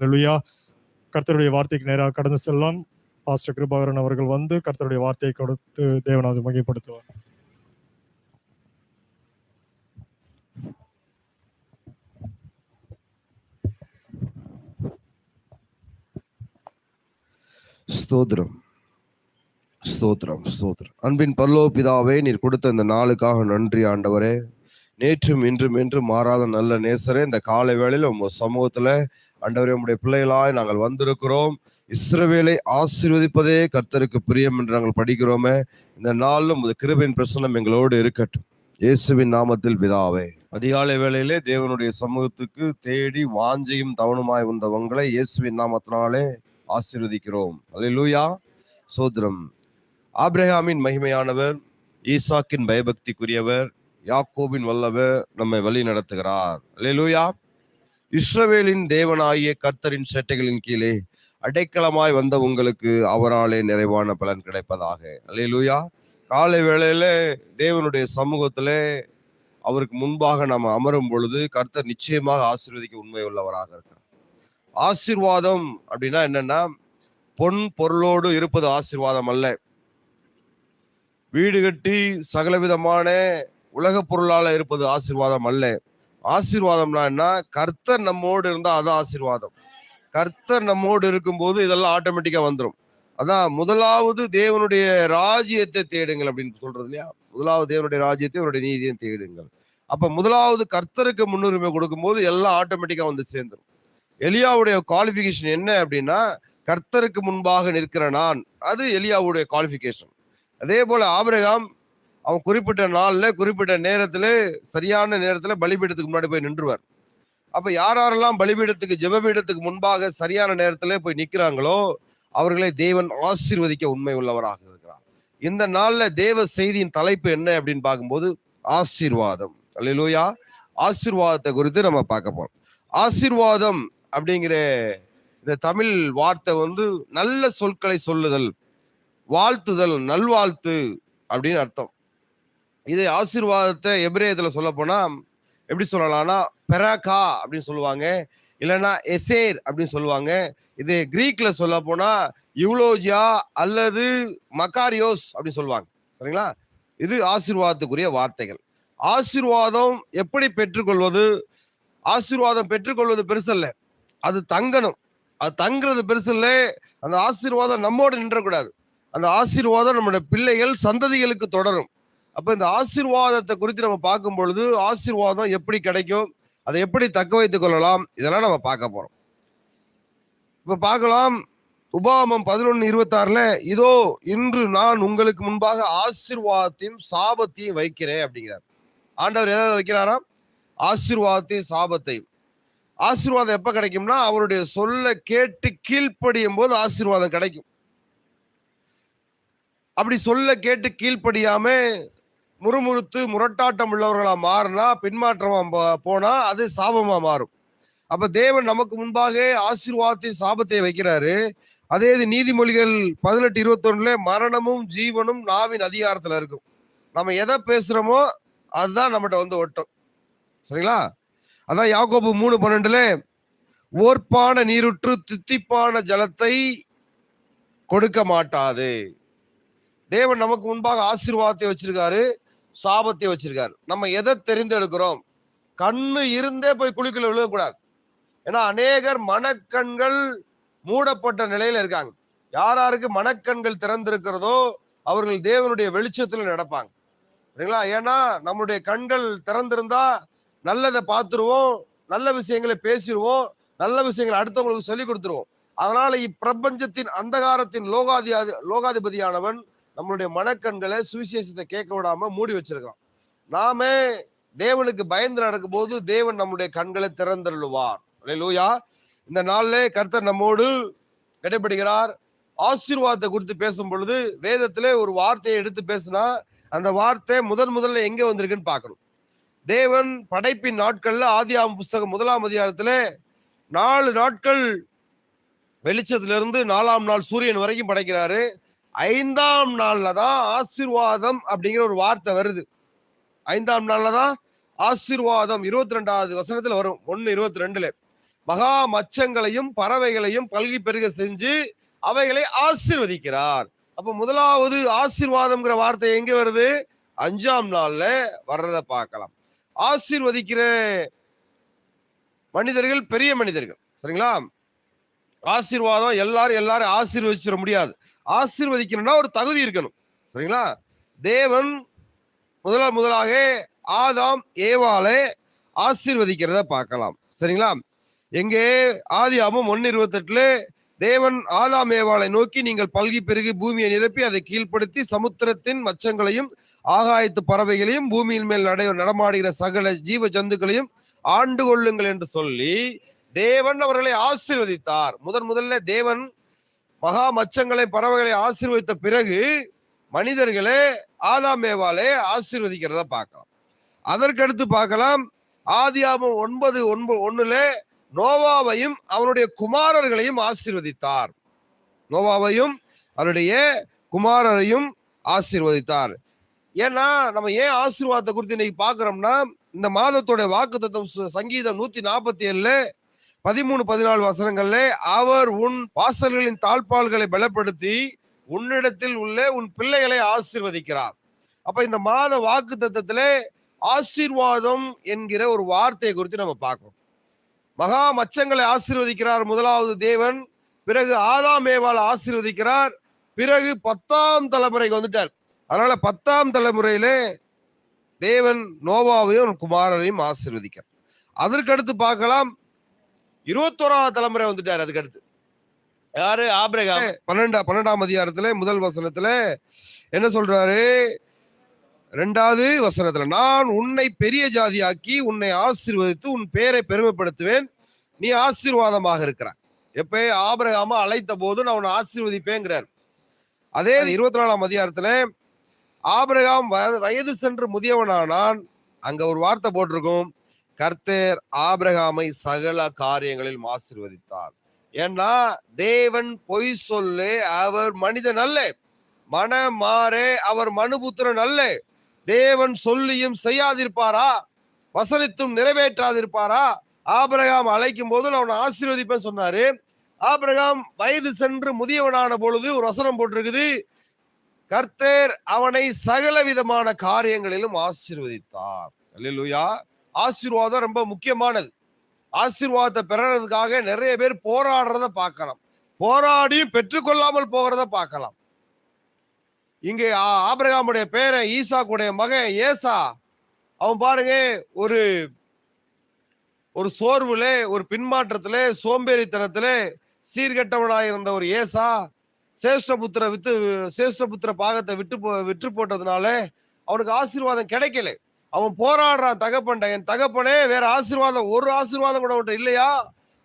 அலுவயா கர்த்தருடைய வார்த்தைக்கு நேராக கடந்து செல்லாம் பாஸ்டர் கிருபாகரன் அவர்கள் வந்து கர்த்தருடைய வார்த்தையை கொடுத்து தேவனாவது மகிப்படுத்துவார் ஸ்தோத்ரம் ஸ்தோத்ரம் ஸ்தோத்ரம் அன்பின் பல்லோ பிதாவே நீர் கொடுத்த இந்த நாளுக்காக நன்றி ஆண்டவரே. நேற்றும் இன்றும் என்றும் மாறாத நல்ல நேசரே இந்த காலை வேளையில் உங்க சமூகத்துல ஆண்டவரே உடைய பிள்ளைகளாய் நாங்கள் வந்திருக்கிறோம். இஸ்ரவேலை ஆசீர்வதிப்பதே கர்த்தருக்கு பிரியம் என்று நாங்கள் படிக்கிறோமே. இந்த நாளும் உமது கிருபையின் பிரசனம் எங்களோடு இருக்கட்டும். இயேசுவின் நாமத்தில் விதாவே அதிகாலை வேளையிலே தேவனுடைய சமூகத்துக்கு தேடி வாஞ்சையும் தவணுமாய் வந்தவங்களை இயேசுவின் நாமத்தினாலே ஆசீர்வதிக்கிறோம். அல்லேலூயா. சோதரம் ஆப்ரஹாமின் மகிமையானவர் ஈசாக்கின் பயபக்திக்குரியவர் யாக்கோபின் வல்லவர் நம்மை வழி நடத்துகிறார் அல்லேலூயா. இஸ்ரவேலின் தேவனாகிய கர்த்தரின் சேட்டைகளின் கீழே அடைக்கலமாய் வந்த உங்களுக்கு அவராலே நிறைவான பலன் கிடைப்பதாக. அல்லேலூயா. காலை வேளையில தேவனுடைய சமூகத்திலே அவருக்கு முன்பாக நாம் அமரும் பொழுது கர்த்தர் நிச்சயமாக ஆசீர்வதிக்க உண்மை உள்ளவராக இருக்கிறார். ஆசீர்வாதம் அப்படின்னா என்னன்னா பொன் பொருளோடு இருப்பது ஆசீர்வாதம் அல்ல. வீடு கட்டி சகலவிதமான உலக பொருளால இருப்பது ஆசீர்வாதம் அல்ல. ஆசீர்வாதம்னா என்ன? கர்த்தர் நம்மோடு இருந்தால் அது ஆசீர்வாதம். கர்த்தர் நம்மோடு இருக்கும்போது இதெல்லாம் ஆட்டோமேட்டிக்காக வந்துடும் அதான் முதலாவது தேவனுடைய ராஜ்யத்தை தேடுங்கள் அப்படின்னு சொல்றது இல்லையா? முதலாவது தேவனுடைய ராஜ்யத்தை அவருடைய நீதியும் தேடுங்கள். அப்ப முதலாவது கர்த்தருக்கு முன்னுரிமை கொடுக்கும்போது எல்லாம் ஆட்டோமேட்டிக்கா வந்து சேர்ந்துடும் எலியாவுடைய குவாலிஃபிகேஷன் என்ன அப்படின்னா கர்த்தருக்கு முன்பாக நிற்கிற நான். அது எலியாவுடைய குவாலிஃபிகேஷன் அதே போல ஆபிரகாம் அவன் குறிப்பிட்ட நாள்ல குறிப்பிட்ட நேரத்துல சரியான நேரத்துல பலிபீடத்துக்கு முன்னாடி போய் நின்றுவார். அப்ப யார் யாரெல்லாம் பலிபீடத்துக்கு ஜெபபீடத்துக்கு முன்பாக சரியான நேரத்துல போய் நிக்கிறாங்களோ அவர்களை தேவன் ஆசீர்வதிக்க உண்மை உள்ளவராக இருக்கிறார். இந்த நாள்ல தேவ செய்தியின் தலைப்பு என்ன அப்படின்னு பார்க்கும்போது ஆசீர்வாதம். அல்லேலூயா. ஆசீர்வாதத்தை குறித்து நம்ம பார்க்க போறோம். ஆசீர்வாதம் அப்படிங்கிற இந்த தமிழ் வார்த்தை வந்து நல்ல சொற்களை சொல்லுதல் வாழ்த்துதல் நல்வாழ்த்து அப்படின்னு அர்த்தம். இது ஆசீர்வாதத்தை எபிரேயத்தில் சொல்ல போனால் எப்படி சொல்லலாம்னா பெராகா அப்படின்னு சொல்லுவாங்க. இல்லைன்னா எசேர் அப்படின்னு சொல்லுவாங்க. இது கிரீக்ல சொல்ல போனால் யூலோஜியா அல்லது மக்காரியோஸ் அப்படின்னு சொல்லுவாங்க. சரிங்களா? இது ஆசீர்வாதத்துக்குரிய வார்த்தைகள். ஆசீர்வாதம் எப்படி பெற்றுக்கொள்வது? ஆசீர்வாதம் பெற்றுக்கொள்வது பெருசல்ல. அது தங்கணும். அது தங்குறது பெருசு இல்லை அந்த ஆசீர்வாதம் நம்மோடு நின்றக்கூடாது. அந்த ஆசீர்வாதம் நம்மளுடைய பிள்ளைகள் சந்ததிகளுக்கு தொடரும். அப்ப இந்த ஆசிர்வாதத்தை குறித்து நம்ம பார்க்கும் பொழுது ஆசிர்வாதம் எப்படி கிடைக்கும்? அதை எப்படி தக்க வைத்துக் கொள்ளலாம்? இதெல்லாம் நம்ம பார்க்க போறோம். இப்ப பார்க்கலாம். உபாமம் பதினொன்னு இருபத்தாறுல இதோ இன்று நான் உங்களுக்கு முன்பாக ஆசிர்வாதத்தையும் சாபத்தையும் வைக்கிறேன் அப்படிங்கிறார். ஆண்டவர் எதாவது வைக்கிறாராம் ஆசிர்வாதத்தையும் சாபத்தையும். ஆசீர்வாதம் எப்ப கிடைக்கும்னா அவருடைய சொல்ல கேட்டு கீழ்ப்படியும் போது ஆசீர்வாதம் கிடைக்கும். அப்படி சொல்ல கேட்டு கீழ்ப்படியாம முறுமுறுத்து முரட்டாட்டம் உள்ளவர்களா மாறினா பின்மாற்றமா போ- போனா அது சாபமா மாறும். அப்ப தேவன் நமக்கு முன்பாக ஆசீர்வாதத்தை சாபத்தை வைக்கிறாரு. அதே இது நீதிமொழிகள் பதினெட்டு இருபத்தொன்னுல மரணமும் ஜீவனும் நாவின் அதிகாரத்துல இருக்கும். நம்ம எதை பேசுறோமோ அதுதான் நம்மகிட்ட வந்து ஒட்டும். சரிங்களா? அதான் யாக்கோபு மூணு பன்னெண்டுல ஓர்ப்பான நீருற்று தித்திப்பான ஜலத்தை கொடுக்க மாட்டாது. தேவன் நமக்கு முன்பாக ஆசீர்வாதத்தை வச்சிருக்காரு. சாபத்தை வச்சிருக்காரு. நம்ம எதை தெரிந்தெடுக்கிறோம்? கண்ணு இருந்தே போய் குழிக்குள்ள விழுகக்கூடாது. ஏன்னா அநேகர் மனக்கண்கள் மூடப்பட்ட நிலையில இருக்காங்க. யார் யாருக்கு மனக்கண்கள் திறந்திருக்கிறதோ அவர்கள் தேவனுடைய வெளிச்சத்துல நடப்பாங்க. சரிங்களா? ஏன்னா நம்முடைய கண்கள் திறந்திருந்தா நல்லதை பார்த்துருவோம் நல்ல விஷயங்களை பேசிடுவோம் நல்ல விஷயங்களை அடுத்தவங்களுக்கு சொல்லி கொடுத்துருவோம். அதனால இப்பிரபஞ்சத்தின் அந்தகாரத்தின் லோகாதி லோகாதிபதியானவன் நம்மளுடைய மனக்கண்களை சுவிசேஷத்தை கேட்க விடாம மூடி வச்சிருக்கான் நாம தேவனுக்கு பயந்து நடக்கும்போது தேவன் நம்முடைய கண்களை திறந்தருளுவார். லூயா இந்த நாள்ல கர்த்தர் நம்மோடு இடைப்படுகிறார். ஆசீர்வாதத்தை குறித்து பேசும் பொழுது வேதத்திலே ஒரு வார்த்தையை எடுத்து பேசினா அந்த வார்த்தை முதன் முதல்ல எங்க வந்திருக்குன்னு பார்க்கணும். தேவன் படைப்பின் நாட்கள்ல ஆதியாம் புஸ்தகம் முதலாம் அதிகாரத்துல நாலு நாட்கள் வெளிச்சத்திலிருந்து நாலாம் நாள் சூரியன் வரைக்கும் படைக்கிறாரு. ஐந்தாம் நாள்ல தான் ஆசிர்வாதம் அப்படிங்கிற ஒரு வார்த்தை வருது. ஐந்தாம் நாள்ல தான் ஆசிர்வாதம் இருபத்தி ரெண்டாவது வசனத்துல வரும். ஒன்னு இருபத்தி ரெண்டுல மகா மச்சங்களையும் பறவைகளையும் பல்கி பெருக செஞ்சு அவைகளை ஆசிர்வதிக்கிறார். அப்ப முதலாவது ஆசிர்வாதம்ங்கிற வார்த்தை எங்க வருது? அஞ்சாம் நாள்ல வர்றத பார்க்கலாம். ஆசிர்வதிக்கிற மனிதர்கள் பெரிய மனிதர்கள். சரிங்களா? ஆசீர்வாதம் எல்லாரும் எல்லாரும் ஆசீர்வதிச்சிட முடியாது. ஆசீர்வதிக்கணும்னா ஒரு தகுதி இருக்கணும். சரிங்களா? தேவன் முதல முதலாக ஆதாம் ஏவாலே ஆசீர்வதிக்கிறத பார்க்கலாம். சரிங்களா? எங்கே? ஆதியாமம் ஒன்னு இருபத்தெட்டுல தேவன் ஆதாம் ஏவாளை நோக்கி நீங்கள் பல்கி பெருகி பூமியை நிரப்பி அதை கீழ்ப்படுத்தி சமுத்திரத்தின் மச்சங்களையும் ஆகாயத்து பறவைகளையும் பூமியின் மேல் நடை நடமாடுகிற சகல ஜீவ ஜந்துக்களையும் ஆண்டு கொள்ளுங்கள் என்று சொல்லி தேவன் அவர்களை ஆசீர்வதித்தார். முதன் முதல்ல தேவன் மகா மச்சங்களை பறவைகளை ஆசீர்வதித்த பிறகு மனிதர்களே ஆதாமேவாலே ஆசீர்வதிக்கிறத பார்க்கலாம். அதற்கடுத்து பார்க்கலாம். ஆதியாமம் ஒன்பது ஒன்பது ஒண்ணுல நோவாவையும் அவனுடைய குமாரர்களையும் ஆசீர்வதித்தார். நோவாவையும் அவருடைய குமாரரையும் ஆசீர்வதித்தார். ஏன்னா நம்ம ஏன் ஆசீர்வாதத்தை குறித்து இன்னைக்கு பார்க்குறோம்னா இந்த மாதத்தோட வாக்கு சங்கீதம் நூத்தி நாற்பத்தி ஏழுல பதிமூணு பதினாலு வசனங்கள்ல அவர் உன் வாசல்களின் தாழ்பால்களை பலப்படுத்தி உன்னிடத்தில் உள்ள உன் பிள்ளைகளை ஆசிர்வதிக்கிறார். அப்ப இந்த மாத வாக்கு தத்துவத்துல ஆசீர்வாதம் என்கிற ஒரு வார்த்தையை குறித்து நம்ம பார்க்கணும். மகா மச்சங்களை ஆசீர்வதிக்கிறார் முதலாவது தேவன் பிறகு ஆதாம் ஏவாள் ஆசீர்வதிக்கிறார் பிறகு பத்தாம் தலைமுறைக்கு வந்துட்டார். அதனால பத்தாம் தலைமுறையிலே தேவன் நோவாவையும் குமாரனையும் குமாரரையும் ஆசீர்வதிக்கிறார். அதற்கடுத்து பார்க்கலாம் இருபத்தோராவது தலைமுறை வந்துட்டார் அதுக்கு அடுத்து யாரு? ஆபிரகாம். பன்னெண்டா பன்னெண்டாம் அதிகாரத்துல முதல் வசனத்துல என்ன சொல்றாரு? ரெண்டாவது வசனத்துல நான் உன்னை பெரிய ஜாதியாக்கி உன்னை ஆசீர்வதித்து உன் பேரை பெருமைப்படுத்துவேன். நீ ஆசீர்வாதமாக இருக்கிறாய். எப்ப? ஆபிரகாம அழைத்த போது நான் உன்னை ஆசீர்வதிப்பேங்கிறார். அதே இருபத்தி நாலாம் அதிகாரத்துல ஆபிரகாம் வயது சென்று முதியவனானான். அங்க ஒரு வார்த்தை போட்டிருக்கும். கர்த்தர் ஆபிரகாமை சகல காரியங்களில் ஆசிர்வதித்தார். ஏன்னா தேவன் பொய் சொல்லு அவர் மனிதன் அல்ல. மனமாறே அவர் மனுபுத்திரன் அல்ல. தேவன் சொல்லியும் செய்யாதிருப்பாரா? வசனித்தும் நிறைவேற்றாதிருப்பாரா? ஆபிரகாம் அழைக்கும் போது நான் அவனை ஆசீர்வதிப்பேன் சொன்னாரு. ஆபிரகாம் வயது சென்று முதியவனான பொழுது ஒரு வசனம் போட்டிருக்குது. கர்த்தர் அவனை சகல விதமான காரியங்களிலும் ஆசீர்வதித்தார். அல்லா ஆசீர்வாதம் ரொம்ப முக்கியமானது. ஆசீர்வாதத்தை பெறறதுக்காக நிறைய பேர் போராடுறத பார்க்கலாம். போராடியும் பெற்றுக்கொள்ளாமல் போகிறத பார்க்கலாம். இங்கே ஆ- ஆபிரகாமுடைய பேரன் ஈசாக்குடைய மகன் ஏசா அவன் பாருங்க ஒரு ஒரு சோர்வுல ஒரு பின்மாற்றத்துல சோம்பேறித்தனத்துல சீர்கெட்டவனாக இருந்த ஒரு ஏசா சேஷ்டபுத்திர வித்து சேஷ்டபுத்திர பாகத்தை விட்டு போ விற்று போட்டதுனால அவனுக்கு ஆசீர்வாதம் கிடைக்கல. அவன் போராடுறான் தகப்பன்ட என் தகப்பனே வேற ஆசீர்வாதம் ஒரு ஆசீர்வாதம் கூட அவன்கிட்ட இல்லையா?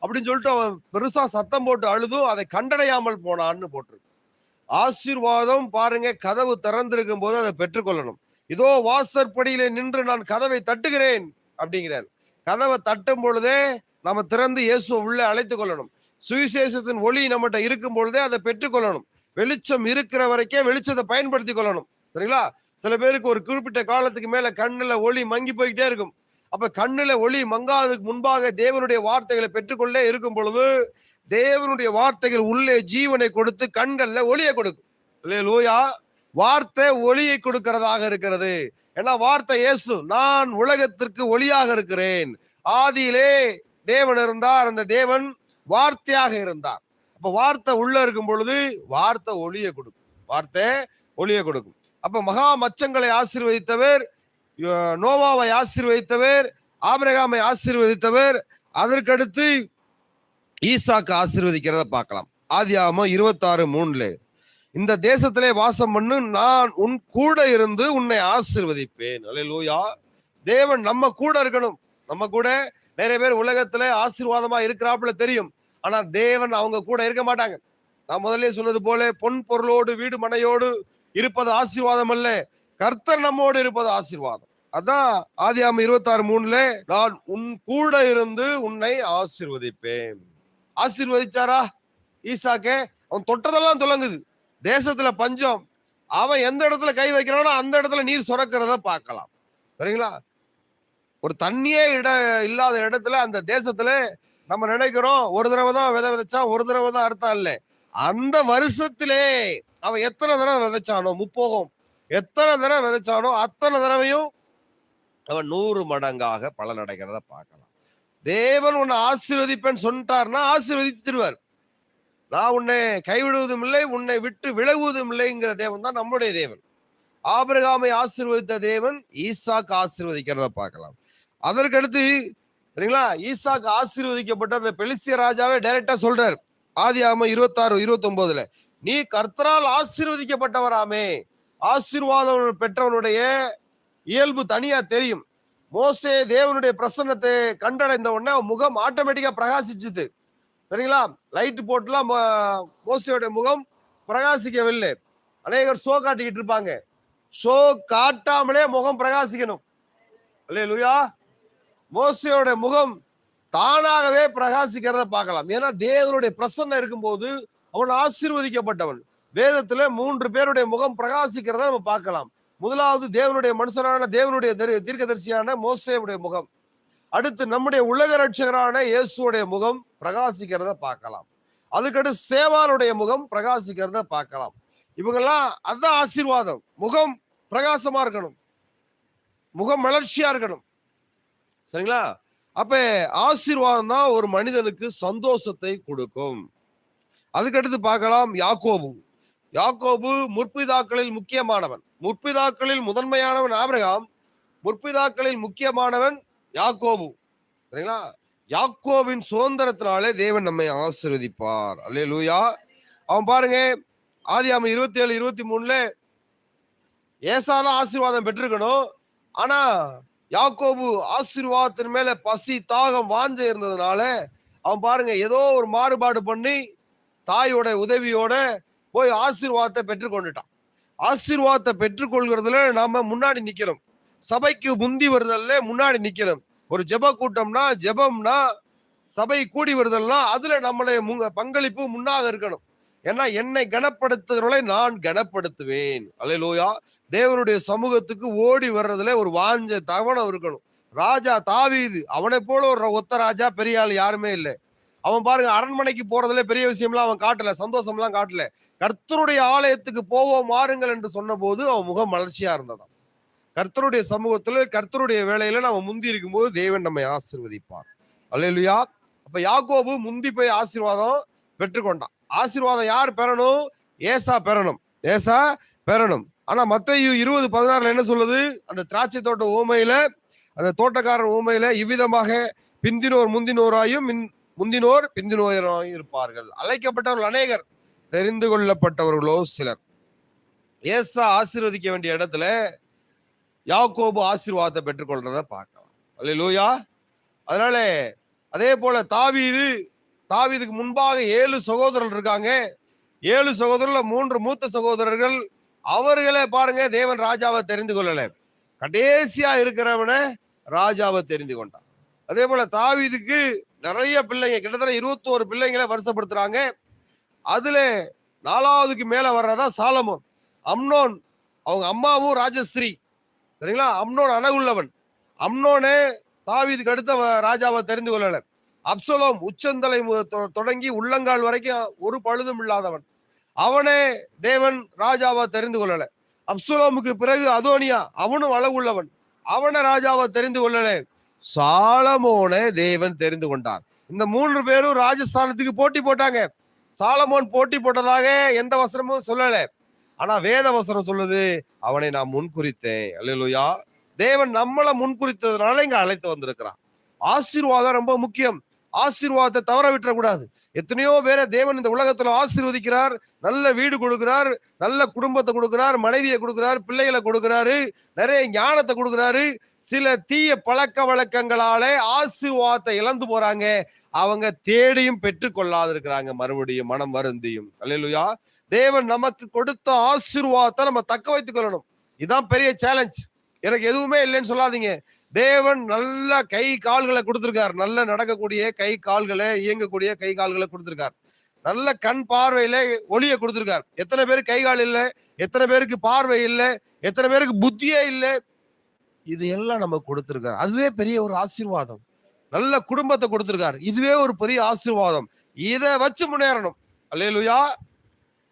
அப்படின்னு சொல்லிட்டு அவன் பெருசா சத்தம் போட்டு அழுதும் அதை கண்டடையாமல் போனான்னு போட்டிருக்கு. ஆசீர்வாதம் பாருங்க கதவு திறந்திருக்கும் போது அதை பெற்றுக்கொள்ளணும். இதோ வாசற்படியில நின்று நான் கதவை தட்டுகிறேன் அப்படிங்கிறார். கதவை தட்டும் பொழுதே நம்ம திறந்து இயேசுவை உள்ளே அழைத்து கொள்ளணும். சுவிசேஷத்தின் ஒளி நம்மகிட்ட இருக்கும் பொழுதே அதை பெற்றுக்கொள்ளணும். வெளிச்சம் இருக்கிற வரைக்கே வெளிச்சத்தை பயன்படுத்தி கொள்ளணும். சரிங்களா? சில பேருக்கு ஒரு குறிப்பிட்ட காலத்துக்கு மேல கண்ணுல ஒளி மங்கி போய்கிட்டே இருக்கும். அப்ப கண்ணுல ஒளி மங்காததுக்கு முன்பாக தேவனுடைய வார்த்தைகளை பெற்றுக்கொள்ளே இருக்கும் பொழுது தேவனுடைய வார்த்தைகள் உள்ளே ஜீவனை கொடுத்து கண்கள்ல ஒளியை கொடுக்கும். இல்லையா லூயா வார்த்தை ஒளியை கொடுக்கிறதாக இருக்கிறது. ஏன்னா வார்த்தை இயேசு நான் உலகத்திற்கு ஒளியாக இருக்கிறேன். ஆதியிலே தேவன் இருந்தார். அந்த தேவன் வார்த்தையாக இருந்தார். அப்ப வார்த்தை உள்ள இருக்கும் பொழுது வார்த்தை ஒளியை கொடுக்கும். வார்த்தை ஒளியை கொடுக்கும். அப்ப மகா மச்சங்களை ஆசீர்வதித்தவர் நோவாவை ஆசீர்வதித்தவர் ஆபிரகாமை ஆசீர்வதித்தவர். அதற்கடுத்து ஈசாக்கு ஆசீர்வதிக்கிறத பார்க்கலாம். ஆதியாம இருபத்தாறு மூணுல இந்த தேசத்திலே வாசம் பண்ணு நான் உன் கூட இருந்து உன்னை ஆசிர்வதிப்பேன். அல்லேலூயா தேவன் நம்ம கூட இருக்கணும். நம்ம கூட நிறைய பேர் உலகத்துல ஆசீர்வாதமா இருக்கிறாப்புல தெரியும். ஆனா தேவன் அவங்க கூட இருக்க மாட்டாங்க. நான் முதல்ல சொன்னது போல பொன் பொருளோடு வீடு மனையோடு இருப்பது ஆசீர்வாதம் அல்ல கர்த்தர் நம்மோடு இருப்பது ஆசீர்வாதம். அதான் ஆதியாம இருபத்தாறு மூணுல நான் உன் கூட இருந்து உன்னை ஆசிர்வதிப்பேன். ஆசிர்வதிச்சாரா? ஈசாக்கே அவன் தொட்டதெல்லாம் துலங்குது. தேசத்துல பஞ்சம். அவன் எந்த இடத்துல கை வைக்கிறானோ அந்த இடத்துல நீர் சுரக்கிறத பார்க்கலாம். சரிங்களா? ஒரு தண்ணியே இட இல்லாத இடத்துல அந்த தேசத்துல நம்ம நினைக்கிறோம் ஒரு தடவை தான் விதை விதைச்சா ஒரு தடவை தான் அர்த்தம் இல்லை. அந்த வருஷத்திலே அவன் எத்தனை தடவை விதைச்சானோ முப்போகம் எத்தனை தடவை விதைச்சானோ அத்தனை தடவையும் அவன் நூறு மடங்காக பலன் அடைகிறத பார்க்கலாம். தேவன் உன்னை ஆசீர்வதிப்பேன்னு சொல்லிட்டாருன்னா ஆசீர்வதிச்சிருவார். நான் உன்னை கைவிடுவதும் இல்லை உன்னை விட்டு விலகுவதும் இல்லைங்கிற தேவன் தான் நம்முடைய தேவன். ஆபிரகாமை ஆசீர்வதித்த தேவன் ஈசாக்கு ஆசீர்வதிக்கிறத பார்க்கலாம். அதற்கடுத்து சரிங்களா ஈசாக்கு ஆசீர்வதிக்கப்பட்ட அந்த பெலிசிய ராஜாவே டைரக்டா சொல்றார். ஆதி ஆம இருபத்தாறு இருபத்தி ஒன்பதுல நீ கர்த்தரால் ஆசீர்வதிக்கப்பட்டவராமே. ஆசீர்வாதம் பெற்றவனுடைய இயல்பு தனியா தெரியும். மோசே தேவனுடைய பிரசன்னத்தை கண்டடைந்த உடனே முகம் ஆட்டோமேட்டிக்கா பிரகாசிச்சுது. சரிங்களா? லைட் போட்டுலாம் மோ- முகம் பிரகாசிக்கவில்லை. அநேகர் ஷோ காட்டிக்கிட்டு இருப்பாங்க. ஷோ காட்டாமலே முகம் பிரகாசிக்கணும். இல்லையா லுயா மோசையோட முகம் தானாகவே பிரகாசிக்கிறத பார்க்கலாம். ஏன்னா தேவனுடைய பிரசன்னம் இருக்கும்போது அவன் ஆசீர்வதிக்கப்பட்டவன் வேதத்துல மூன்று பேருடைய முகம் பிரகாசிக்கிறத நம்ம பார்க்கலாம். முதலாவது தேவனுடைய மனுஷனான தேவனுடைய தீர்க்கதரிசியான மோசேவுடைய முகம். அடுத்து நம்முடைய உலக ரட்சகரான இயேசுடைய முகம் பிரகாசிக்கிறத பார்க்கலாம். அதுக்கடுத்து சேவானுடைய முகம் பிரகாசிக்கிறத பார்க்கலாம். இவங்கெல்லாம் அதான் ஆசீர்வாதம். முகம் பிரகாசமா இருக்கணும். முகம் மலர்ச்சியா இருக்கணும். சரிங்களா? அப்ப ஆசீர்வாதம் தான் ஒரு மனிதனுக்கு சந்தோஷத்தை கொடுக்கும். அதுக்கடுத்து பார்க்கலாம் யாக்கோபு. யாக்கோபு முற்பிதாக்களில் முக்கியமானவன். முற்பிதாக்களில் முதன்மையானவன் ஆபிரகாம் முற்பிதாக்களில் முக்கியமானவன் யாக்கோபு. சரிங்களா? யாக்கோவின் சுதந்திரத்தினாலே தேவன் நம்மை ஆசிர்வதிப்பார். அல்லே லூயா அவன் பாருங்க ஆதி அவன் இருபத்தி ஏழு இருபத்தி மூணுல ஏசாதான் ஆசீர்வாதம் பெற்றிருக்கணும். ஆனா யாக்கோபு ஆசீர்வாதத்தின் மேல பசி தாகம் வாஞ்ச இருந்ததுனால அவன் பாருங்க ஏதோ ஒரு மாறுபாடு பண்ணி தாயோட உதவியோட போய் ஆசீர்வாதத்தை பெற்றுக்கொண்டுட்டான் ஆசீர்வாதத்தை பெற்றுக்கொள்கிறதுல நாம முன்னாடி நிக்கிறோம் சபைக்கு முந்தி வருதல்ல முன்னாடி நிக்கிறோம் ஒரு ஜெப கூட்டம்னா ஜெபம்னா சபை கூடி வருதல்னா அதுல நம்மளுடைய முங்க பங்களிப்பு முன்னாக இருக்கணும். ஏன்னா என்னை கனப்படுத்துகிறவளை நான் கனப்படுத்துவேன். அல்லேலூயா. தேவனுடைய சமூகத்துக்கு ஓடி வர்றதுல ஒரு வாஞ்ச தவணம் இருக்கணும். ராஜா தாவீது அவனை போல ஒரு ஒத்த ராஜா பெரிய ஆள் யாருமே இல்லை. அவன் பாருங்க அரண்மனைக்கு போறதுல பெரிய விஷயம்லாம் அவன் காட்டல சந்தோஷம்லாம் காட்டல. கர்த்தருடைய ஆலயத்துக்கு போவோம் மாறுங்கள் என்று சொன்னபோது அவன் முகம் மலர்ச்சியா இருந்ததான் கர்த்தருடைய சமூகத்துல கர்த்தருடைய வேலையில நம்ம முந்தி இருக்கும்போது தேவன் நம்மை ஆசிர்வதிப்பார். அல்லையா அப்ப யாக்கோபு முந்தி போய் ஆசீர்வாதம் பெற்றுக்கொண்டான். ஆசீர்வாதம் யார் பெறணும்? ஏசா பெறணும். ஏசா பெறணும். ஆனா மத்தையு இருபது பதினாறுல என்ன சொல்லுது? அந்த திராட்சை தோட்ட ஊமையில அந்த தோட்டக்காரன் ஊமையில இவ்விதமாக பிந்தினோர் முந்தினோராயும் மின்- முந்தினோர் பிந்தினோராயும் இருப்பார்கள். அழைக்கப்பட்டவர்கள் அநேகர் தெரிந்து கொள்ளப்பட்டவர்களோ சிலர். ஏசா ஆசீர்வதிக்க வேண்டிய இடத்துல யாக்கோபு ஆசீர்வாதத்தை பெற்றுக்கொள்றத பார்க்கலாம். அல்ல லூயா அதனால அதே போல தாவீது தாவீதுக்கு முன்பாக ஏழு சகோதரர்கள் இருக்காங்க. ஏழு சகோதரர்ல மூன்று மூத்த சகோதரர்கள். அவர்களே பாருங்க தேவன் ராஜாவை தெரிந்து கொள்ளல. கடைசியா இருக்கிறவனை ராஜாவை தெரிந்து கொண்டான். அதே போல தாவீதுக்கு நிறைய பிள்ளைங்க கிட்டத்தட்ட இருபத்தோரு பிள்ளைங்களை வருஷப்படுத்துறாங்க. அதுல நாலாவதுக்கு மேல வர்றதா சாலமோன். அம்னோன் அவங்க அம்மாவும் ராஜஸ்ரீ சரிங்களா? அம்னோன் அனகுள்ளவன் அம்னோனே தாவிதுக்கு அடுத்த வ- ராஜாவை தெரிந்து கொள்ளல. அப்சலோம் உச்சந்தலை தொ- தொடங்கி உள்ளங்கால் வரைக்கும் ஒரு பழுதும் இல்லாதவன். அவனே தேவன் ராஜாவா தெரிந்து கொள்ளல. அப்சலோமுக்கு பிறகு அதோனியா அவனும் அழகுள்ளவன். அவனை ராஜாவா தெரிந்து கொள்ளல. சாலமோனை தேவன் தெரிந்து கொண்டார். இந்த மூன்று பேரும் ராஜஸ்தானத்துக்கு போட்டி போட்டாங்க. சாலமோன் போட்டி போட்டதாக எந்த வசனமும் சொல்லல. ஆனா வேத வசனம் சொல்லுது அவனை நான் முன்குறித்தேன். அல்லா தேவன் நம்மளை முன்குறித்ததுனால இங்க அழைத்து வந்திருக்கிறான் ஆசீர்வாதம் ரொம்ப முக்கியம். ஆசீர்வாதத்தை தவற விட்டுறக்கூடாது. எத்தனையோ பேரை தேவன் இந்த உலகத்துல ஆசீர்வதிக்கிறார். நல்ல வீடு கொடுக்கிறார். நல்ல குடும்பத்தை கொடுக்கிறார். மனைவியை கொடுக்கிறார். பிள்ளைகளை கொடுக்கிறாரு. நிறைய ஞானத்தை கொடுக்கிறாரு. சில தீய பழக்க வழக்கங்களாலே ஆசீர்வாதத்தை இழந்து போறாங்க. அவங்க தேடியும் பெற்று கொள்ளாதிருக்கிறாங்க. மறுபடியும் மனம் வருந்தியும். அல்லேலூயா. தேவன் நமக்கு கொடுத்த ஆசீர்வாதத்தை நம்ம தக்க வைத்துக் கொள்ளணும். இதுதான் பெரிய சேலஞ்ச் எனக்கு எதுவுமே இல்லைன்னு சொல்லாதீங்க. தேவன் நல்ல கை கால்களை கொடுத்துருக்கார். நல்ல நடக்கக்கூடிய கை கால்களை இயங்கக்கூடிய கை கால்களை கொடுத்துருக்கார். நல்ல கண் பார்வையில ஒளியை கொடுத்துருக்கார். எத்தனை பேருக்கு கை கால் இல்லை? எத்தனை பேருக்கு பார்வை இல்லை? எத்தனை பேருக்கு புத்தியே இல்லை? இது எல்லாம் நம்ம கொடுத்துருக்காரு. அதுவே பெரிய ஒரு ஆசீர்வாதம். நல்ல குடும்பத்தை கொடுத்துருக்காரு. இதுவே ஒரு பெரிய ஆசீர்வாதம். இதை வச்சு முன்னேறணும். அல்லேலுயா.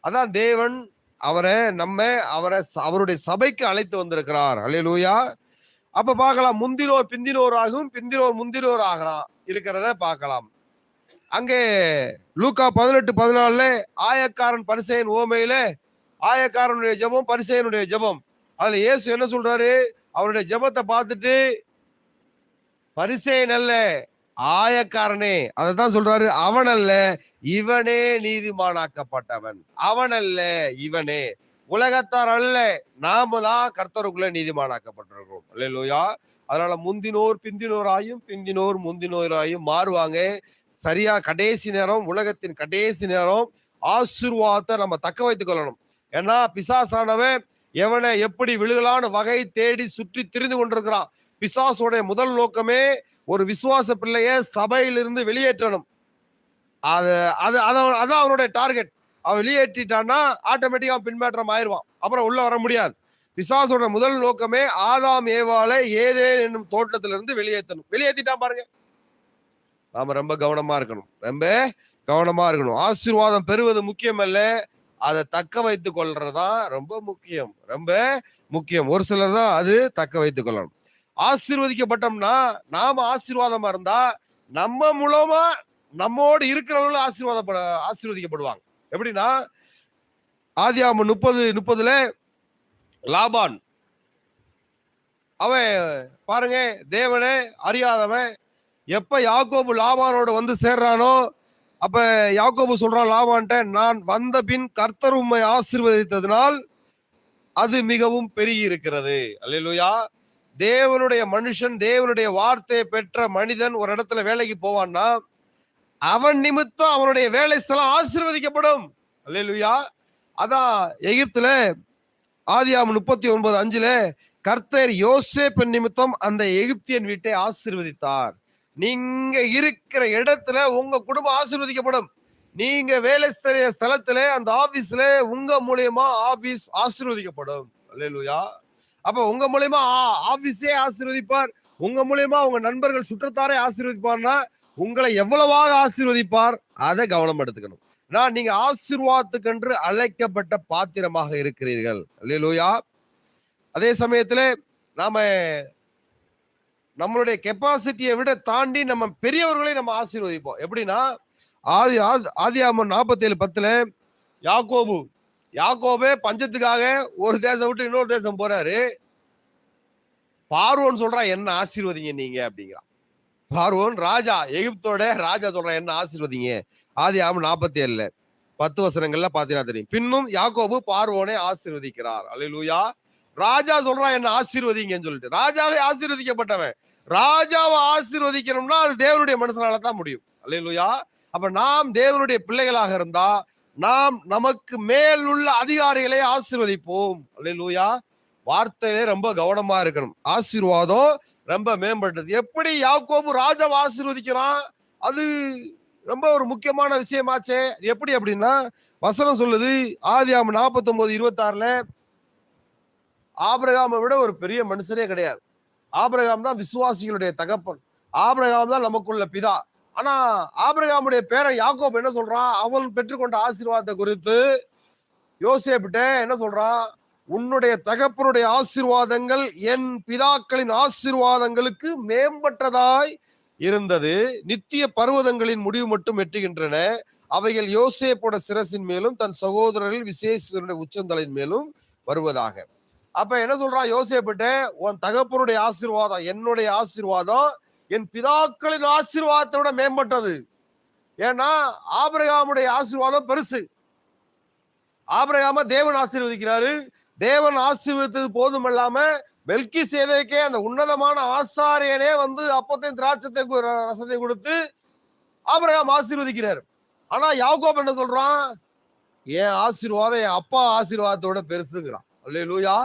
அதான் தேவன் அவரை நம்ம அவரை ச- அவருடைய சபைக்கு அழைத்து வந்திருக்கிறார். அல்லேலுயா. அப்ப பார்க்கலாம் முந்தினோர் பிந்தினோராகவும் பிந்தினோர் முந்தினோர் ஆகிறான் இருக்கிறத பார்க்கலாம். அங்கே லூக்கா பதினெட்டு பதினாலுல ஆயக்காரன் பரிசையன் ஓமையில ஆயக்காரனுடைய ஜெபம் பரிசையனுடைய ஜெபம். அதுல இயேசு என்ன சொல்றாரு? அவருடைய ஜெபத்தை பார்த்துட்டு பரிசையன் அல்ல ஆயக்காரனே. அதான் சொல்றாரு அவன் அல்ல இவனே நீதிமானாக்கப்பட்டவன். அவன் அல்ல இவனே. உலகத்தார் அல்ல நாம தான் கர்த்தருக்குள்ள நீதிமானாக்கப்பட்டிருக்கிறோம். அல்லேலூயா. அதனால முந்தினோர் பிந்தினோராயும் பிந்தினோர் முந்தினோராயும் மாறுவாங்க. சரியா கடைசி நேரம் உலகத்தின் கடைசி நேரம் ஆசீர்வாதத்தை நம்ம தக்க வைத்துக் கொள்ளணும். ஏன்னா பிசாசானவன் எவனை எப்படி விழுகலான்னு வகை தேடி சுற்றி திரிந்து கொண்டிருக்கிறான். பிசாசுடைய முதல் நோக்கமே ஒரு விசுவாச பிள்ளைய சபையிலிருந்து வெளியேற்றணும். அது அது அதான் அவனுடைய டார்கெட். அவன் வெளியேற்றிட்டான்னா ஆட்டோமேட்டிக்கா பின்பற்றம் ஆயிருவான் அப்புறம் உள்ள வர முடியாது. பிசாசோட முதல் நோக்கமே ஆதாம் ஏவாலை ஏதே என்னும் தோட்டத்திலிருந்து வெளியேற்றணும். வெளியேற்றிட்டான் பாருங்க. நாம ரொம்ப கவனமா இருக்கணும். ரொம்ப கவனமா இருக்கணும். ஆசீர்வாதம் பெறுவது முக்கியம் அல்ல அதை தக்க வைத்து கொள்றதா ரொம்ப முக்கியம். ரொம்ப முக்கியம். ஒரு சிலர் தான் அது தக்க வைத்து கொள்ளணும். ஆசீர்வதிக்கப்பட்டோம்னா நாம ஆசீர்வாதமா இருந்தா நம்ம மூலமா நம்மோடு இருக்கிறவங்களும் ஆசீர்வாதப்பட ஆசீர்வதிக்கப்படுவாங்க. எப்படின்னா ஆதியாம முப்பது முப்பதுல லாபான். அவன் பாருங்க தேவனே அறியாதவன். எப்ப யாக்கோபு லாபானோட வந்து சேர்றானோ அப்ப யாக்கோபு சொல்றான் லாபான்ட்ட நான் வந்த பின் கர்த்தர் உண்மை ஆசிர்வதித்ததினால் அது மிகவும் பெருகி இருக்கிறது அல்லா தேவனுடைய மனுஷன் தேவனுடைய வார்த்தையை பெற்ற மனிதன் ஒரு இடத்துல வேலைக்கு போவான்னா அவன் நிமித்தம் அவனுடைய வேலை ஸ்தலம் ஆசிர்வதிக்கப்படும். அல்லேலூயா. அதான் எகிப்துல ஆதியாம் முப்பத்தி ஒன்பது அஞ்சுல கர்த்தர் யோசேப்பின் நிமித்தம் அந்த எகிப்தியன் வீட்டை ஆசிர்வதித்தார். நீங்க இருக்கிற இடத்துல உங்க குடும்பம் ஆசீர்வதிக்கப்படும். நீங்க வேலை செய்ய ஸ்தலத்துல அந்த ஆபீஸ்ல உங்க மூலியமா ஆபீஸ் ஆசிர்வதிக்கப்படும். அல்லேலூயா. அப்ப உங்க மூலியமா ஆ- ஆபீஸே ஆசிர்வதிப்பார். உங்க மூலியமா உங்க நண்பர்கள் சுற்றத்தாரே ஆசீர்வதிப்பார்னா உங்களை எவ்வளவாக ஆசீர்வதிப்பார் அதை கவனம் எடுத்துக்கணும். நான் நீங்க ஆசீர்வாதத்துக்கென்று அழைக்கப்பட்ட பாத்திரமாக இருக்கிறீர்கள். அல்லேலூயா. அதே சமயத்துல நாம நம்மளுடைய கெப்பாசிட்டியை விட தாண்டி நம்ம பெரியவர்களை நம்ம ஆசீர்வதிப்போம். எப்படின்னா ஆதி ஆதி- ஆதியாமம் நாற்பத்தி ஏழு பத்துல யாக்கோபு யாக்கோபே பஞ்சத்துக்காக ஒரு தேசம் விட்டு இன்னொரு தேசம் போறாரு. பார்வோன்னு சொல்றா என்ன ஆசீர்வதிங்க நீங்க? அப்படிங்கிறான். பார்வோன் ராஜா எகிப்தோட ராஜா சொல்றான் என்ன ஆசீர்வதிங்க? ஆதி ஆமம் நாற்பத்தி ஏழுல பத்து வசனங்கள்ல பாத்தீங்கன்னா தெரியும். பின்னும் யாக்கோபு பார்வோனை ஆசீர்வதிக்கிறார். அல்லேலூயா. ராஜா சொல்றான் என்ன ஆசீர்வதிங்கன்னு சொல்லிட்டு. ராஜாவே ஆசீர்வதிக்கப்பட்டவன். ராஜாவை ஆசீர்வதிக்கணும்னா அது தேவனுடைய மனுஷனால தான் முடியும். அல்லேலூயா. அப்ப நாம் தேவனுடைய பிள்ளைகளாக இருந்தா நாம் நமக்கு மேல் உள்ள அதிகாரிகளை ஆசீர்வதிப்போம். அல்லேலூயா. வார்த்தையிலே ரொம்ப கவனமா இருக்கணும். ஆசீர்வாதம் ரொம்ப மேம்பட்டது. எப்படி யாக்கோபு ராஜாவை ஆசீர்வதிக்கிறான்? அது ரொம்ப ஒரு முக்கியமான விஷயமாச்சே. அது எப்படி அப்படின்னா வசனம் சொல்லுது ஆதியாம நாற்பத்தி ஒன்பது இருபத்தாறுல ஆபிரகாமை விட ஒரு பெரிய மனுஷனே கிடையாது. ஆபிரகாம் தான் விசுவாசிகளுடைய தகப்பன். ஆபிரகாம் தான் நமக்குள்ள பிதா. ஆனா ஆபிரகாமுடைய பேரன் யாக்கோப் என்ன சொல்றான்? அவன் பெற்றுக்கொண்ட ஆசீர்வாதத்தை குறித்து யோசேப்பிட்ட என்ன சொல்றான்? உன்னுடைய தகப்பனுடைய ஆசீர்வாதங்கள் என் பிதாக்களின் ஆசீர்வாதங்களுக்கு மேம்பட்டதாய் இருந்தது. நித்திய பர்வதங்களின் முடிவு மட்டும் வெட்டுகின்றன. அவைகள் யோசேப்போட சிரசின் மேலும் தன் சகோதரர்கள் விசேஷனுடைய உச்சந்தலையின் மேலும் வருவதாக. அப்ப என்ன சொல்றான் யோசேப்பிட்ட உன் தகப்பனுடைய ஆசிர்வாதம் என்னுடைய ஆசீர்வாதம் என் பிதாக்களின் ஆசீர்வாதத்தை விட மேம்பட்டது. ஏன்னா ஆபிரகாமுடைய ஆசிர்வாதம் பெருசு. ஆபிரகாம தேவன் ஆசீர்வதிக்கிறாரு. தேவன் ஆசீர்வதித்தது போதுமல்லாம வெல்கி மெல்கி சேதைக்கே அந்த உன்னதமான ஆசாரியனே வந்து அப்பத்தையும் திராட்சத்தை ரசத்தை கொடுத்து ஆபிரகாம் ஆசீர்வதிக்கிறார். ஆனா யாக்கோப் என்ன சொல்றான்? என் ஆசீர்வாதம் என் அப்பா ஆசீர்வாதத்தோட பெருசுங்கிறான். அல்லே லூயா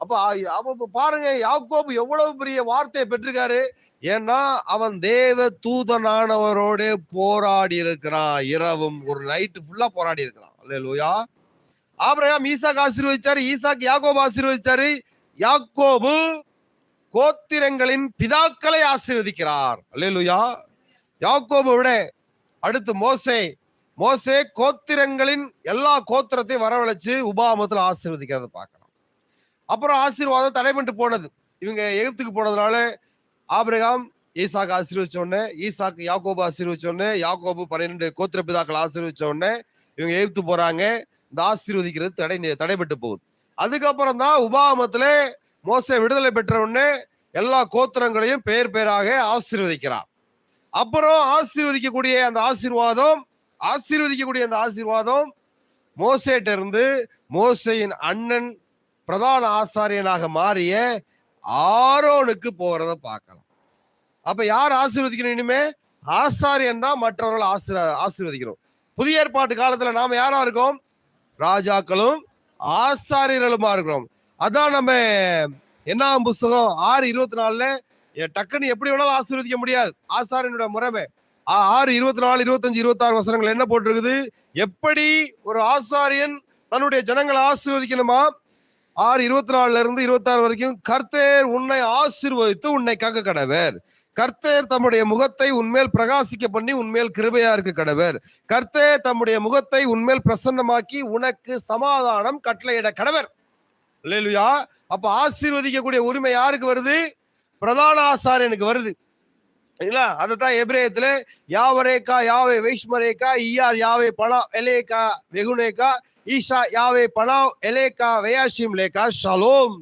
அப்ப அப்ப பாருங்க யாக்கோபு எவ்வளவு பெரிய வார்த்தையை பெற்றிருக்காரு. ஏன்னா அவன் தேவ தூதனானவரோட போராடி இருக்கிறான் இரவும் ஒரு நைட்டு ஃபுல்லா போராடி இருக்கிறான் அல்லே லூயா ஆபிரகாம் ஈசாக் ஆசீர்வதிச்சாரு ஈசாக் யாகோபு ஆசீர்வதிச்சாரு. யாக்கோபு கோத்திரங்களின் பிதாக்களை ஆசீர்வதிக்கிறார். அல்லேலுயா. யாக்கோபு விட அடுத்து மோசே. மோசே கோத்திரங்களின் எல்லா கோத்திரத்தையும் வரவழைச்சு உபாமத்தில் ஆசீர்வதிக்கிறத பார்க்கலாம். அப்புறம் ஆசீர்வாதம் தடை போனது. இவங்க எகிப்துக்கு போனதுனால ஆபிரகாம் ஈசாக்கு ஆசீர்வச்சோடனே ஈசாக்கு யாக்கோபு ஆசீர்வச்சோடனே யாக்கோபு பன்னிரெண்டு கோத்திர பிதாக்கள் ஆசீர்வதிச்ச உடனே இவங்க எகிப்து போறாங்க. இந்த ஆசீர்வதிக்கிறது தடை தடைபட்டு போகுது. அதுக்கப்புறம் தான் உபாகமத்துல மோச விடுதலை பெற்ற உடனே எல்லா கோத்திரங்களையும் பேர் பெயராக ஆசீர்வதிக்கிறார். அப்புறம் ஆசீர்வதிக்கக்கூடிய அந்த ஆசீர்வாதம் ஆசீர்வதிக்கக்கூடிய அந்த ஆசீர்வாதம் மோசேட்ட இருந்து மோசையின் அண்ணன் பிரதான ஆசாரியனாக மாறிய ஆரோனுக்கு போறத பார்க்கலாம். அப்ப யார் ஆசீர்வதிக்கணும் இனிமே? ஆசாரியன் தான் மற்றவர்கள் ஆசீர் ஆசீர்வதிக்கிறோம் புதிய ஏற்பாட்டு காலத்துல நாம யாரா இருக்கோம்? ராஜாக்களும் ஆசாரியர்களுமா இருக்கிறோம். அதான் நம்ம என்ன புஸ்தகம்? ஆறு இருபத்தி நாலுல டக்குன்னு எப்படி வேணாலும் ஆசீர்வதிக்க முடியாது. ஆசாரியனுடைய முறைமை. ஆ- ஆறு இருபத்தி நாலு இருபத்தஞ்சு இருபத்தாறு வசனங்கள் என்ன போட்டிருக்குது? எப்படி ஒரு ஆசாரியன் தன்னுடைய ஜனங்களை ஆசீர்வதிக்கணுமா? ஆறு இருபத்தி நாலுல இருந்து இருபத்தாறு வரைக்கும் கர்த்தர் உன்னை ஆசீர்வதித்து உன்னை காக்க கடவர். கர்த்தர் தம்முடைய முகத்தை உன்மேல் பிரகாசிக்க பண்ணி உன்மேல் கிருபையா இருக்கு கடவர் கர்த்தர் தம்முடைய முகத்தை உன்மேல் பிரசன்னமாக்கி உனக்கு சமாதானம் கட்டளையிட கடவர் இல்லையா அப்ப ஆசீர்வதிக்கக்கூடிய உரிமை யாருக்கு வருது? பிரதான ஆசாரியனுக்கு வருது. சரிங்களா அதைத்தான் எபிரேயத்துல யாவரேக்கா யாவே வைஷ்மரேக்கா ஈயார் யாவே பணா எலேக்கா வெகுனேக்கா ஈஷா யாவே பணா எலேக்கா வெயாஷிம் லேக்கா ஷலோம்.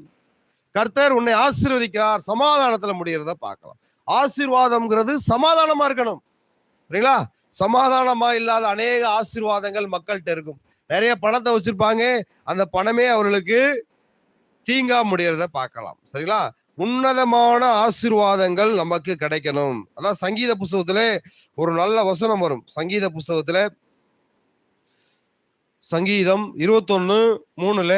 கர்த்தர் உன்னை ஆசீர்வதிக்கிறார். சமாதானத்துல முடியறத பார்க்கலாம். ஆசீர்வாதம்ங்கிறது சமாதானமா இருக்கணும். சரிங்களா சமாதானமா இல்லாத அநேக ஆசீர்வாதங்கள் மக்கள்கிட்ட இருக்கும். நிறைய பணத்தை வச்சிருப்பாங்க. அந்த பணமே அவர்களுக்கு தீங்கா முடியறத பார்க்கலாம். சரிங்களா? உன்னதமான ஆசீர்வாதங்கள் நமக்கு கிடைக்கணும். அதான் சங்கீத புஸ்தகத்துல ஒரு நல்ல வசனம் வரும். சங்கீத புஸ்தகத்துல சங்கீதம் இருபத்தொன்னு மூணுல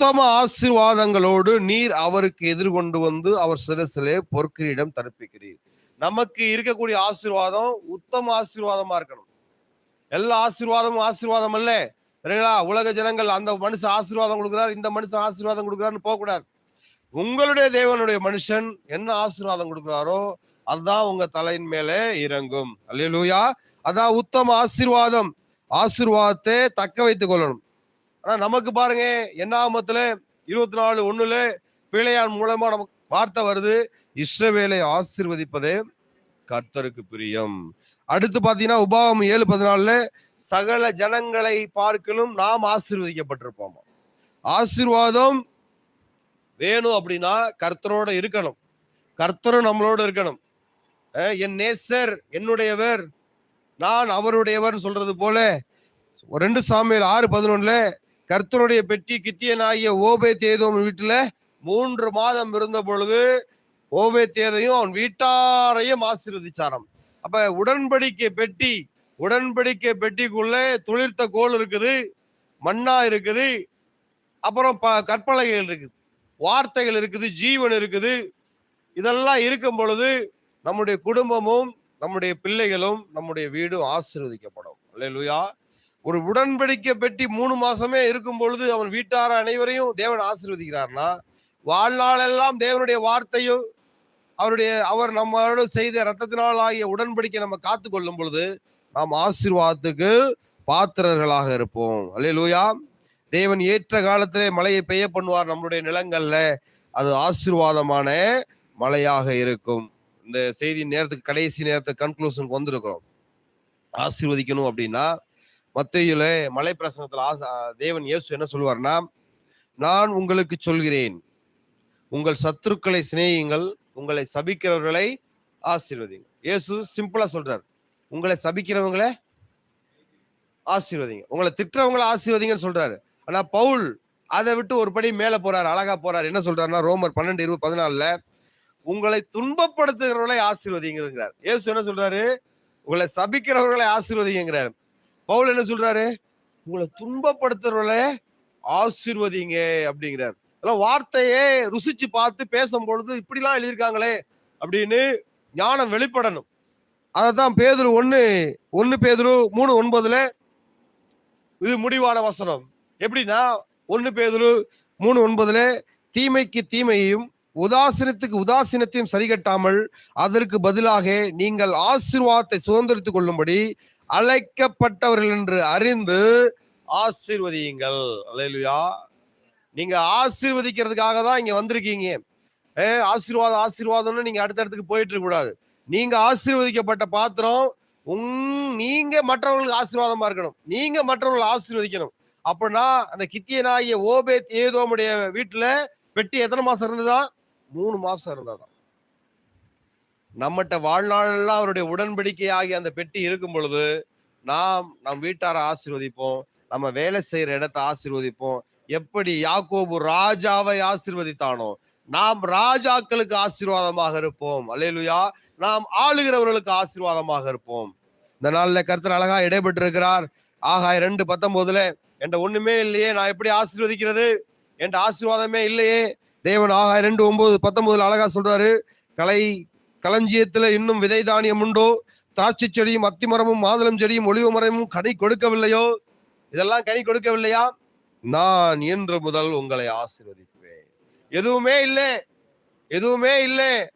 உத்தம ஆசீர்வாதங்களோடு நீர் அவருக்கு எதிர்கொண்டு வந்து அவர் சிரசிலே பொற்கிரீடம் தடுப்பிக்கிறீர் நமக்கு இருக்கக்கூடிய ஆசீர்வாதம் உத்தம ஆசீர்வாதமா இருக்கணும். எல்லா ஆசீர்வாதமும் ஆசீர்வாதம் அல்ல. சரிங்களா? உலக ஜனங்கள் அந்த மனுஷன் ஆசீர்வாதம் கொடுக்குறாரு இந்த மனுஷன் ஆசீர்வாதம் கொடுக்குறாருன்னு போகக்கூடாது. உங்களுடைய தேவனுடைய மனுஷன் என்ன ஆசீர்வாதம் கொடுக்குறாரோ அதுதான் உங்க தலையின் மேலே இறங்கும். அல்லையா அதான் உத்தம ஆசீர்வாதம். ஆசீர்வாதத்தை தக்க வைத்துக் கொள்ளணும். ஆனா நமக்கு பாருங்க என்னாமத்துல இருபத்தி நாலு ஒண்ணுல பிழையான் மூலமா நமக்கு வார்த்தை வருது. இஸ்ரவேலை ஆசிர்வதிப்பதே கர்த்தருக்கு பிரியம். அடுத்து பாத்தீங்கன்னா உபாவம் ஏழு பதினாலுல சகல ஜனங்களை பார்க்கலும் நாம் ஆசிர்வதிக்கப்பட்டிருப்போமா. ஆசிர்வாதம் வேணும் அப்படின்னா கர்த்தரோட இருக்கணும். கர்த்தரும் நம்மளோட இருக்கணும். என் நேசர் என்னுடையவர் நான் அவருடையவர் சொல்றது போல ரெண்டு சாமியில் ஆறு பதினொன்னுல கர்த்தருடைய பெட்டி கித்தியனாகிய ஓபே தேதோம் வீட்டுல மூன்று மாதம் இருந்த பொழுது ஓபே தேதையும் அவன் வீட்டாரையும் ஆசீர்வதிச்சாராம். அப்ப உடன்படிக்கை பெட்டி உடன்படிக்கை பெட்டிக்குள்ள துளிர்த்த கோல் இருக்குது மண்ணா இருக்குது அப்புறம் ப- கற்பலகைகள் இருக்குது வார்த்தைகள் இருக்குது ஜீவன் இருக்குது. இதெல்லாம் இருக்கும் பொழுது நம்முடைய குடும்பமும் நம்முடைய பிள்ளைகளும் நம்முடைய வீடும் ஆசீர்வதிக்கப்படும். அல்லையா ஒரு உடன்படிக்கை பெட்டி மூணு மாசமே இருக்கும் பொழுது அவன் வீட்டார் அனைவரையும் தேவன் ஆசீர்வதிக்கிறார்னா வாழ்நாளெல்லாம் தேவனுடைய வார்த்தையும் அவருடைய அவர் நம்மளோட செய்த ரத்தத்தினால் ஆகிய உடன்படிக்கை நம்ம காத்து கொள்ளும் பொழுது நாம் ஆசீர்வாதத்துக்கு பாத்திரர்களாக இருப்போம். அல்லேலூயா. தேவன் ஏற்ற காலத்திலே மழையை பெய்ய பண்ணுவார் நம்மளுடைய நிலங்கள்ல. அது ஆசீர்வாதமான மழையாக இருக்கும். இந்த செய்தி நேரத்துக்கு கடைசி நேரத்துக்கு கன்க்ளூஷனுக்கு வந்திருக்கிறோம். ஆசீர்வதிக்கணும் அப்படின்னா மத்தையில மலை பிரசனத்துல ஆச தேவன் இயேசு என்ன சொல்வார்னா நான் உங்களுக்கு சொல்கிறேன். உங்கள் சத்துருக்களை சிநேகியுங்கள். உங்களை சபிக்கிறவர்களை ஆசீர்வதிங்க இயேசு சிம்பிளா சொல்றார் உங்களை சபிக்கிறவங்களை ஆசீர்வதிங்க உங்களை திட்டுறவங்களை ஆசீர்வதிங்கன்னு சொல்றாரு. ஆனா பவுல் அதை விட்டு ஒரு படி மேல போறாரு அழகா போறாரு. என்ன சொல்றாருன்னா ரோமர் பன்னெண்டு இருபது பதினாலுல உங்களை துன்பப்படுத்துகிறவர்களை ஆசீர்வதிங்கிறார் இயேசு என்ன சொல்றாரு உங்களை சபிக்கிறவர்களை ஆசீர்வதிங்கிறார் பவுல் என்ன சொல்றாரு? உங்களை துன்பப்படுத்துறவர்களே ஆசிர்வதிங்க அப்படிங்கிறார். அதெல்லாம் வார்த்தையே ருசிச்சு பார்த்து பேசும்பொழுது இப்படிலாம் எழுதியிருக்காங்களே அப்படின்னு ஞானம் வெளிப்படணும். அதை தான் பேதுரு ஒன்று ஒன்று பேதுரு மூணு ஒன்பதுல இது முடிவான வசனம். எப்படின்னா ஒன்று பேதுரு மூணு ஒன்பதுல தீமைக்கு தீமையையும் உதாசீனத்துக்கு உதாசீனத்தையும் சரிகட்டாமல் அதற்கு பதிலாக நீங்கள் ஆசீர்வாதத்தை சுதந்திரித்துக் கொள்ளும்படி அழைக்கப்பட்டவர்கள் என்று அறிந்து ஆசீர்வதியுங்கள். அலையிலுயா நீங்க ஆசீர்வதிக்கிறதுக்காக தான் இங்க வந்திருக்கீங்க. ஏ ஆசீர்வாதம் ஆசீர்வாதம்னு நீங்க அடுத்த இடத்துக்கு போயிட்டு இருக்க கூடாது. நீங்க ஆசீர்வதிக்கப்பட்ட பாத்திரம் உங் நீங்க மற்றவர்களுக்கு ஆசீர்வாதமா இருக்கணும். நீங்க மற்றவர்களை ஆசீர்வதிக்கணும். அப்படின்னா அந்த கித்தியனாகிய ஓபேத் ஏதோமுடைய வீட்டுல பெட்டி எத்தனை மாசம் இருந்ததா? மூணு மாசம் இருந்ததா? நம்மகிட்ட வாழ்நாளெல்லாம் அவருடைய உடன்படிக்கையாகி அந்த பெட்டி இருக்கும் பொழுது நாம் நம் வீட்டாரை ஆசிர்வதிப்போம் நம்ம வேலை செய்யற இடத்தை ஆசிர்வதிப்போம். எப்படி யாக்கோபு ராஜாவை ஆசிர்வதித்தானோ நாம் ராஜாக்களுக்கு ஆசீர்வாதமாக இருப்போம். அல்லேலுயா. நாம் ஆளுகிறவர்களுக்கு ஆசீர்வாதமாக இருப்போம். இந்த நாளில் கருத்தர் அழகா இடைபெற்று இருக்கிறார் ரெண்டு பத்தொன்பதுல என்ற ஒண்ணுமே இல்லையே நான் எப்படி ஆசீர்வதிக்கிறது? என்ற ஆசீர்வாதமே இல்லையே. தேவன் ஆகா ரெண்டு ஒன்பது பத்தொன்பதுல அழகா சொல்றாரு கலை களஞ்சியத்தில் இன்னும் விதை தானியம் உண்டோ? திராட்சை செடியும் அத்திமரமும் மாதுளம் செடியும் ஒளிவு மரமும் கனி கொடுக்கவில்லையோ? இதெல்லாம் கனி கொடுக்கவில்லையா? நான் இன்று முதல் உங்களை ஆசிர்வதிப்பேன். எதுவுமே இல்லை. எதுவுமே இல்லை.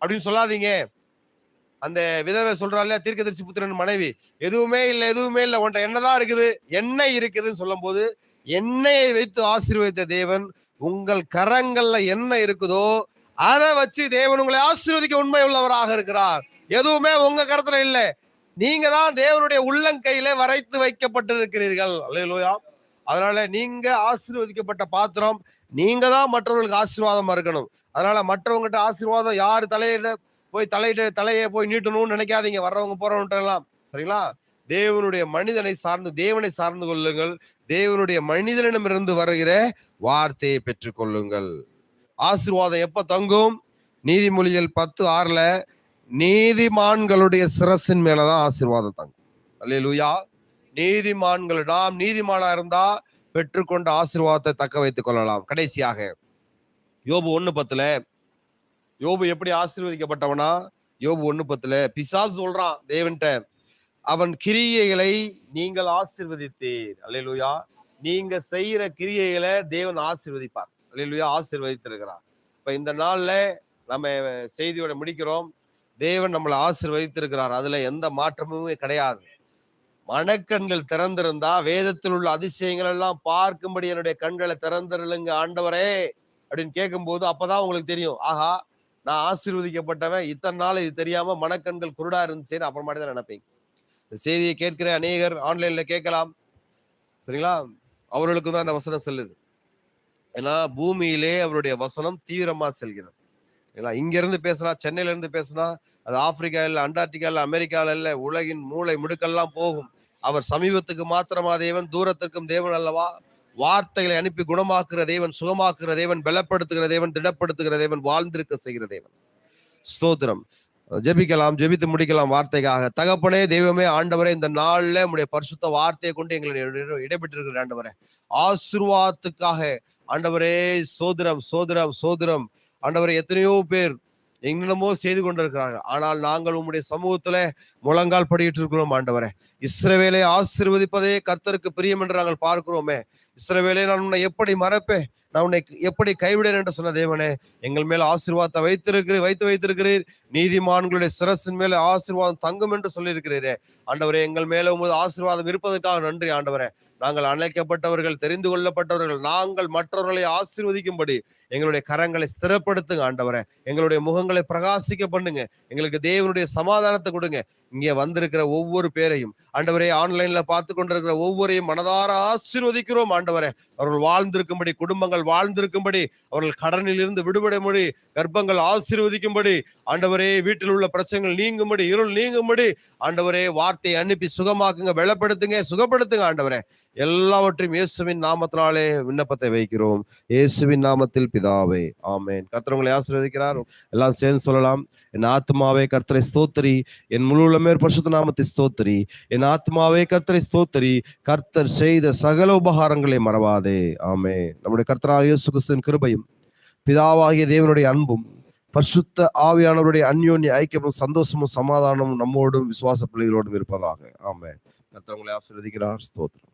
அப்படின்னு சொல்லாதீங்க. அந்த விதவை சொல்றாள் தீர்க்கதரிசி புத்திரன் மனைவி எதுவுமே இல்லை எதுவுமே இல்லை. உன்ட்ட என்னதான் இருக்குது? என்ன இருக்குதுன்னு சொல்லும் போது எண்ணெயை வைத்து ஆசீர்வதித்த தேவன் உங்கள் கரங்கள்ல என்ன இருக்குதோ அதை வச்சு தேவன் உங்களை ஆசீர்வதிக்க உண்மை உள்ளவராக இருக்கிறார். எதுவுமே உங்க கருத்துல இல்லை. நீங்க தான் தேவனுடைய உள்ளங்கையில வரைத்து வைக்கப்பட்டிருக்கிறீர்கள். அல்லேலூயா. அதனால நீங்க ஆசீர்வதிக்கப்பட்ட பாத்திரம் நீங்க தான் மற்றவர்களுக்கு ஆசீர்வாதமா இருக்கணும். அதனால மற்றவங்ககிட்ட ஆசீர்வாதம் யார் தலையிட போய் தலையிட தலையை போய் நீட்டணும்னு நினைக்காதீங்க. வர்றவங்க போறவங்க எல்லாம். சரிங்களா? தேவனுடைய மனிதனை சார்ந்து தேவனை சார்ந்து கொள்ளுங்கள். தேவனுடைய மனிதனிடமிருந்து வருகிற வார்த்தையை பெற்றுக்கொள்ளுங்கள். ஆசீர்வாதம் எப்ப தங்கும்? நீதிமொழிகள் பத்து ஆறுல நீதிமான்களுடைய சிரசின் மேலதான் ஆசீர்வாதம் தங்கும். அல்லேலூயா. நீதிமான்கள் நாம் நீதிமானா இருந்தா பெற்றுக்கொண்ட ஆசீர்வாதத்தை தக்க வைத்துக் கொள்ளலாம். கடைசியாக யோபு ஒன்று பத்துல யோபு எப்படி ஆசீர்வதிக்கப்பட்டவனா? யோபு ஒன்று பத்துல பிசாஸ் சொல்றான் தேவன்ட்ட அவன் கிரியைகளை நீங்கள் ஆசிர்வதித்தீர். அல்லேலூயா. நீங்க செய்யற கிரியைகளை தேவன் ஆசீர்வதிப்பார். அல்லேலூயா ஆசிர்வதித்திருக்கிறார் இப்ப இந்த நாள்ல நம்ம செய்தியோட முடிக்கிறோம். தேவன் நம்மளை ஆசிர்வதித்திருக்கிறார். அதுல எந்த மாற்றமுமே கிடையாது. மனக்கண்கள் திறந்திருந்தா வேதத்தில் உள்ள அதிசயங்கள் எல்லாம் பார்க்கும்படி என்னுடைய கண்களை திறந்திருளுங்க ஆண்டவரே அப்படின்னு கேட்கும்போது அப்பதான் உங்களுக்கு தெரியும். ஆஹா நான் ஆசீர்வதிக்கப்பட்டவன். இத்தனை நாள் இது தெரியாம மனக்கண்கள் குருடா இருந்துச்சேன்னு அப்புறமாட்டி தான் நினைப்பீங்க இந்த செய்தியை கேட்கிற அநேகர் ஆன்லைன்ல கேட்கலாம். சரிங்களா? அவர்களுக்கும் தான் இந்த வசனம் செல்லுது. ஏன்னா பூமியிலே அவருடைய வசனம் தீவிரமா செல்கிறது. ஏன்னா இங்க இருந்து பேசினா சென்னையில இருந்து பேசினா அது ஆப்பிரிக்கா இல்ல அண்டார்டிகா இல்ல அமெரிக்கால இல்ல உலகின் மூளை முடுக்கெல்லாம் போகும். அவர் சமீபத்துக்கு மாத்திரமா தேவன் தூரத்திற்கும் தேவன் அல்லவா? வார்த்தைகளை அனுப்பி குணமாக்குற தேவன் சுகமாக்குற தேவன் பலப்படுத்துகிற தேவன் திடப்படுத்துகிற தேவன் வாழ்ந்திருக்க செய்கிற தேவன். ஸ்தோத்திரம். ஜெபிக்கலாம் ஜெபித்து முடிக்கலாம் வார்த்தைக்காக. தகப்பனே தெய்வமே ஆண்டவரே இந்த நாள்ல உடைய பரிசுத்த வார்த்தையை கொண்டு எங்களை இடைபெற்றிருக்கிற இடைப்பெற்றிருக்கிற ஆண்டவரே ஆசிர்வாதத்துக்காக ஆண்டவரே சோதரம் சோதரம் சோதரம். ஆண்டவரே எத்தனையோ பேர் என்னென்னமோ செய்து கொண்டிருக்கிறார்கள். ஆனால் நாங்கள் உம்முடைய சமூகத்துல முழங்கால் படிக்கிட்டு இருக்கிறோம் ஆண்டவரே. இஸ்ரவேலை ஆசீர்வதிப்பதே கர்த்தருக்கு பிரியம் என்று நாங்கள் பார்க்கிறோமே. இஸ்ரவேலை நான் உன்னை எப்படி மறப்பேன்? நான் உன்னை எப்படி கைவிடேன் என்று சொன்ன தேவனே எங்கள் மேல் ஆசீர்வாதத்தை வைத்திருக்கிறீர் வைத்து வைத்திருக்கிறீர். நீதிமான்களுடைய சிரசின் மேல ஆசீர்வாதம் தங்கும் என்று சொல்லியிருக்கிறீரே. ஆண்டவரே எங்கள் மேல உமது ஆசீர்வாதம் இருப்பதற்காக நன்றி ஆண்டவரே. நாங்கள் அழைக்கப்பட்டவர்கள் தெரிந்து கொள்ளப்பட்டவர்கள் நாங்கள் மற்றவர்களை ஆசீர்வதிக்கும்படி எங்களுடைய கரங்களை ஸ்திரப்படுத்துங்க ஆண்டவரை. எங்களுடைய முகங்களை பிரகாசிக்க பண்ணுங்க. எங்களுக்கு தேவனுடைய சமாதானத்தை கொடுங்க. இங்கே வந்திருக்கிற ஒவ்வொரு பேரையும். ஆண்டவரே ஆன்லைன்ல பார்த்து கொண்டிருக்கிற ஒவ்வொரையும் மனதார ஆசீர்வதிக்கிறோம் ஆண்டவரே. அவர்கள் வாழ்ந்திருக்கும்படி குடும்பங்கள் வாழ்ந்திருக்கும்படி அவர்கள் கடனில் இருந்து விடுபடும்படி கர்ப்பங்கள் ஆசீர்வதிக்கும்படி ஆண்டவரே வீட்டில் உள்ள பிரச்சனைகள் நீங்கும்படி இருள் நீங்கும்படி ஆண்டவரே வார்த்தையை அனுப்பி சுகமாக்குங்க வெளப்படுத்துங்க சுகப்படுத்துங்க ஆண்டவரே. எல்லாவற்றையும் இயேசுவின் நாமத்தினாலே விண்ணப்பத்தை வைக்கிறோம். இயேசுவின் நாமத்தில் பிதாவே ஆமேன். கர்த்தர் உங்களை ஆசீர்வதிக்கிறார். எல்லாம் சேர்ந்து சொல்லலாம். என் ஆத்மாவே கர்த்தரை ஸ்தோத்திரி. என் முழு உள்ளமேர் பரிசுத்த நாமத்தை ஸ்தோத்திரி. என் ஆத்மாவே கர்த்தரை ஸ்தோத்திரி. கர்த்தர் செய்த சகல உபகாரங்களை மறவாதே. ஆமே நம்முடைய கர்த்தராக இயேசு கிறிஸ்துவின் கிருபையும் பிதாவாகிய தேவனுடைய அன்பும் பரிசுத்த ஆவியானவருடைய அந்யோன்ய ஐக்கியமும் சந்தோஷமும் சமாதானமும் நம்மோடும் விசுவாச பிள்ளைகளோடும் இருப்பதாக. ஆமே கர்த்தர் உங்களை ஆசீர்வதிக்கிறார். ஸ்தோத்திரம்.